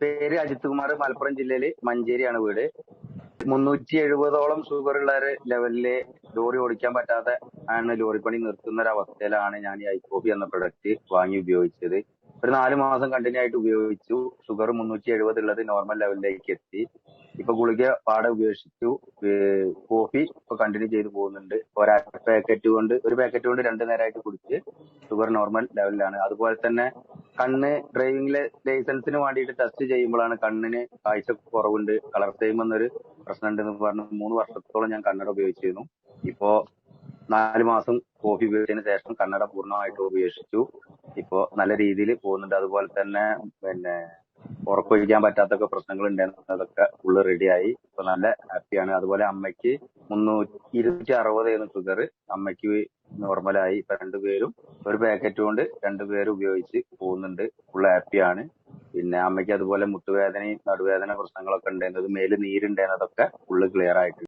പേര് അജിത് കുമാർ മലപ്പുറം ജില്ലയിലെ മഞ്ചേരിയാണ് വീട്. മുന്നൂറ്റി എഴുപതോളം ഷുഗർ ഉള്ള ഒരു ലെവലിൽ ലോറി ഓടിക്കാൻ പറ്റാത്ത ആണ് ലോറി പണി നിർത്തുന്ന ഒരു അവസ്ഥയിലാണ് ഞാൻ ഈ ഐക്കോബി എന്ന പ്രൊഡക്റ്റ് വാങ്ങി ഉപയോഗിച്ചത്. ഒരു നാല് മാസം കണ്ടിന്യൂ ആയിട്ട് ഉപയോഗിച്ചു. ഷുഗർ മുന്നൂറ്റി എഴുപത് ഉള്ളത് നോർമൽ ലെവലിലേക്ക് എത്തി. ഇപ്പൊ ഗുളിക പാടെ ഉപേക്ഷിച്ചു. കോഫി ഇപ്പൊ കണ്ടിന്യൂ ചെയ്തു പോകുന്നുണ്ട്. ഒരാ പാക്കറ്റ് കൊണ്ട് ഒരു പാക്കറ്റ് കൊണ്ട് രണ്ടു നേരമായിട്ട് കുടിച്ച് ഷുഗർ നോർമൽ ലെവലിലാണ് അതുപോലെ തന്നെ കണ്ണ് ഡ്രൈവിംഗ് ലൈസൻസിന് വേണ്ടിയിട്ട് ടെസ്റ്റ് ചെയ്യുമ്പോഴാണ് കണ്ണിന് കാഴ്ച കുറവുണ്ട്. കളർ സെയിം എന്നൊരു പ്രശ്നം ഉണ്ടെന്ന് പറഞ്ഞ് മൂന്ന് വർഷത്തോളം ഞാൻ കണ്ണട ഉപയോഗിച്ചിരുന്നു. ഇപ്പോ നാല് മാസം കോഫി ഉപയോഗിച്ചതിന് ശേഷം കണ്ണട പൂർണമായിട്ട് ഉപേക്ഷിച്ചു. ഇപ്പോ നല്ല രീതിയിൽ പോകുന്നുണ്ട്. അതുപോലെ തന്നെ പിന്നെ ഉറക്കൊഴിക്കാൻ പറ്റാത്തൊക്കെ പ്രശ്നങ്ങൾ ഉണ്ടായിരുന്നു അതൊക്കെ ഫുള്ള് റെഡിയായി ഇപ്പൊ നല്ല ഹാപ്പിയാണ് അതുപോലെ അമ്മയ്ക്ക് മുന്നൂറ്റി ഇരുന്നൂറ്റി അറുപതായിരുന്നു ഷുഗർ അമ്മയ്ക്ക് നോർമലായി ഇപ്പൊ രണ്ടുപേരും ഒരു പാക്കറ്റ് കൊണ്ട് രണ്ടുപേരും ഉപയോഗിച്ച് പോകുന്നുണ്ട്. ഫുൾ ഹാപ്പിയാണ് പിന്നെ അമ്മയ്ക്ക് അതുപോലെ മുട്ടുവേദനയും നടുവേദന പ്രശ്നങ്ങളൊക്കെ ഉണ്ടായിരുന്നത് മേൽ നീരുണ്ടായിരുന്നതൊക്കെ ഫുള്ള് ക്ലിയർ ആയിട്ട്